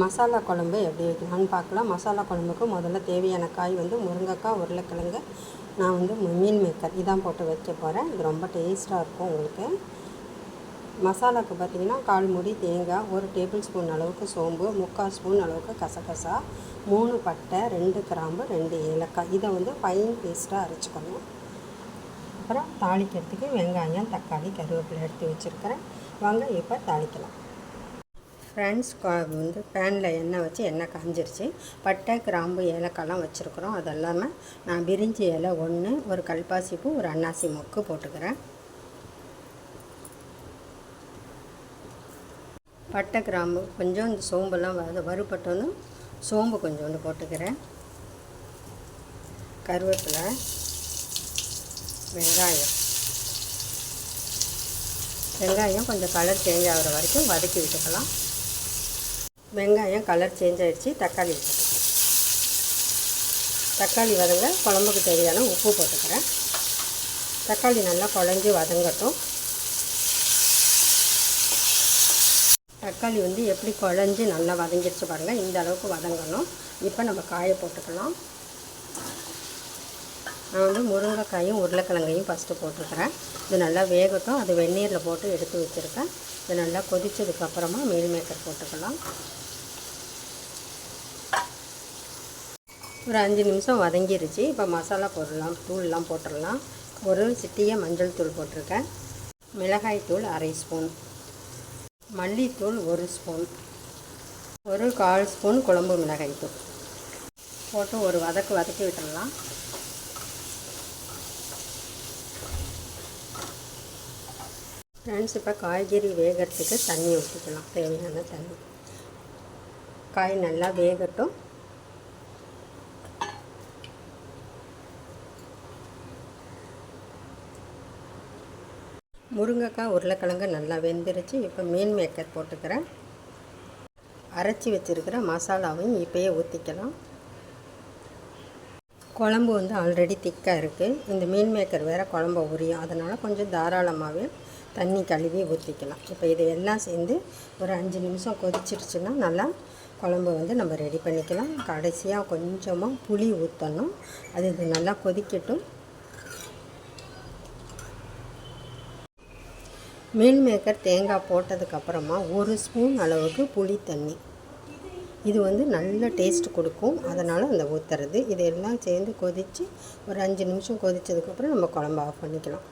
மசாலா குழம்பு எப்படி வைக்கலாம்னு பார்க்கலாம். மசாலா குழம்புக்கு முதல்ல தேவையான காய் வந்து முருங்கைக்காய் உருளைக்கிழங்கு. நான் வந்து மீன் மேக்கர். இதான் போட்டு வைக்க போகிறேன் இது ரொம்ப டேஸ்ட்டாக இருக்கும் உங்களுக்கு. மசாலாவுக்கு பார்த்தீங்கன்னா கால் மூடி தேங்காய் ஒரு டேபிள் ஸ்பூன் அளவுக்கு சோம்பு முக்கால் ஸ்பூன் அளவுக்கு கசகசா மூணு பட்டை ரெண்டு கிராம்பு ரெண்டு ஏலக்காய். இதை வந்து ஃபைன் பேஸ்ட்டாக அரைச்சிக்கணும். அப்புறம் தாளிக்கிறதுக்கு வெங்காயம் தக்காளி கருவேப்பிலை எடுத்து வச்சுருக்கிறேன். வாங்க இப்போ தாளிக்கலாம். ஃப்ரெண்ட்ஸ் வந்து பேனில் எண்ணெய் வச்சு எண்ணெய் காஞ்சிருச்சு. பட்டை கிராம்பு ஏலக்காய்லாம் வச்சுருக்குறோம். அது இல்லாமல் நான் பிரிஞ்சி இலை ஒன்று ஒரு கல்பாசி பூ ஒரு அன்னாசி மொக்கு போட்டுக்கிறேன். பட்டை கிராம்பு கொஞ்சம் இந்த சோம்பெல்லாம் வறு வறுபட்டதும் சோம்பு கொஞ்சோண்டு போட்டுக்கிறேன். கருவேப்பிலை வெங்காயம். வெங்காயம் கொஞ்சம் கலர் சேஞ்ச் ஆகிற வரைக்கும் வதக்கி விட்டுக்கலாம். வெங்காயம் கலர் சேஞ்ச் ஆகிடுச்சி தக்காளி போட்டுக்கிறேன் தக்காளி வதங்க குழம்புக்கு தேவையான உப்பு போட்டுக்கிறேன். தக்காளி நல்லா குழஞ்சி வதங்கட்டும். தக்காளி வந்து எப்படி குழஞ்சி நல்லா வதங்கிடுச்சு பாருங்கள் இந்த அளவுக்கு வதங்கணும். இப்போ நம்ம காய போட்டுக்கலாம். நான் வந்து முருங்கைக்காயும் உருளைக்கிழங்கையும் ஃபஸ்ட்டு போட்டுருக்கிறேன் இது நல்லா வேகட்டும். அது வெந்நீரில் போட்டு எடுத்து வச்சுருக்கேன். இது நல்லா கொதித்ததுக்கப்புறமா மீல் மேக்கர் போட்டுக்கலாம். ஒரு அஞ்சு நிமிஷம் வதங்கிருச்சு. இப்போ மசாலா போடலாம் தூள்லாம் போட்டுடலாம். ஒரு சிட்டிய மஞ்சள் தூள் போட்டிருக்கேன். மிளகாய் தூள் அரை ஸ்பூன். மல்லித்தூள் ஒரு ஸ்பூன். ஒரு கால் ஸ்பூன் குழம்பு மிளகாய் தூள். போட்டு ஒரு வதக்கு வதக்கி விட்டுடலாம். ஃப்ரெண்ட்ஸ் இப்போ காய்கறி வேகிறதுக்கு தண்ணி ஊற்றிக்கலாம் தேவையான தண்ணி. காய் நல்லா வேகட்டும். முருங்கைக்காய் உருளைக்கிழங்கு நல்லா வெந்துருச்சு. இப்போ மீன் மேக்கர் போட்டுக்கிறேன். அரைச்சி வச்சுருக்கிற மசாலாவையும் இப்போயே ஊற்றிக்கலாம் குழம்பு வந்து ஆல்ரெடி திக்காக இருக்குது இந்த மீன் மேக்கர் வேறு குழம்பு உரியும். அதனால் கொஞ்சம் தாராளமாகவே தண்ணி கழுவி ஊற்றிக்கலாம் இப்போ இது எல்லாம் சேர்ந்து ஒரு அஞ்சு நிமிஷம் கொதிச்சிருச்சுன்னா நல்லா குழம்பு வந்து நம்ம ரெடி பண்ணிக்கலாம். கடைசியாக கொஞ்சமாக புளி ஊற்றணும் அது இது நல்லா கொதிக்கட்டும். மீல் மேக்கர் தேங்காய் போட்டதுக்கப்புறமா ஒரு ஸ்பூன் அளவுக்கு புளி தண்ணி. இது வந்து நல்ல டேஸ்ட் கொடுக்கும். அதனால் அந்த ஊற்றுறது இதெல்லாம் சேர்ந்து கொதித்து ஒரு அஞ்சு நிமிஷம் கொதித்ததுக்கப்புறம் நம்ம குழம்பு ஆஃப் பண்ணிக்கலாம்.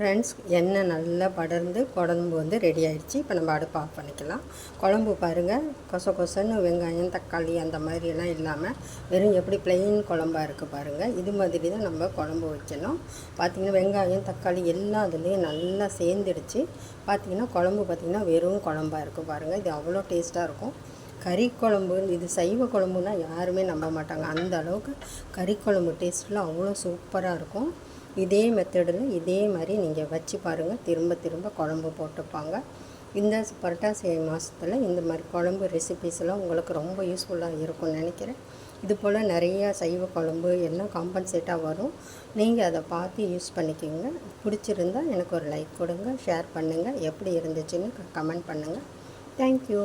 ஃப்ரெண்ட்ஸ் எண்ணெய் நல்லா படர்ந்து குழம்பு வந்து ரெடி ஆகிடுச்சு இப்போ நம்ம அடுப்பு ஆஃப் பண்ணிக்கலாம். குழம்பு பாருங்கள் கொச கொசன்னு வெங்காயம் தக்காளி அந்த மாதிரியெல்லாம் இல்லாமல் வெறும் எப்படி பிளெயின் குழம்பாக இருக்குது பாருங்கள் இது மாதிரி தான் நம்ம குழம்பு வைக்கணும். பார்த்திங்கன்னா வெங்காயம் தக்காளி எல்லா இதுலேயும் நல்லா சேர்ந்துடுச்சு. பார்த்திங்கன்னா குழம்பு பார்த்திங்கன்னா வெறும் குழம்பாக இருக்குது பாருங்கள் இது அவ்வளோ டேஸ்ட்டாக இருக்கும். கறி குழம்பு இது சைவ குழம்புனா யாருமே நம்ப மாட்டாங்க. அந்த அளவுக்கு கறி குழம்பு டேஸ்ட்லாம் அவ்வளோ சூப்பராக இருக்கும். இதே மெத்தடில் இதே மாதிரி நீங்கள் வச்சு பாருங்கள் திரும்ப திரும்ப குழம்பு போட்டுப்பாங்க. இந்த புரட்டாசி மாதத்தில் இந்த மாதிரி குழம்பு ரெசிபீஸ்லாம் உங்களுக்கு ரொம்ப யூஸ்ஃபுல்லாக இருக்கும்னு நினைக்கிறேன். இது போல் நிறையா சைவ குழம்பு எல்லாம் காம்பன்சேட்டாக வரும். நீங்கள் அதை பார்த்து யூஸ் பண்ணிக்கோங்க. பிடிச்சிருந்தால் எனக்கு ஒரு லைக் கொடுங்க ஷேர் பண்ணுங்கள் எப்படி இருந்துச்சுன்னு கமெண்ட் பண்ணுங்கள் தேங்க்யூ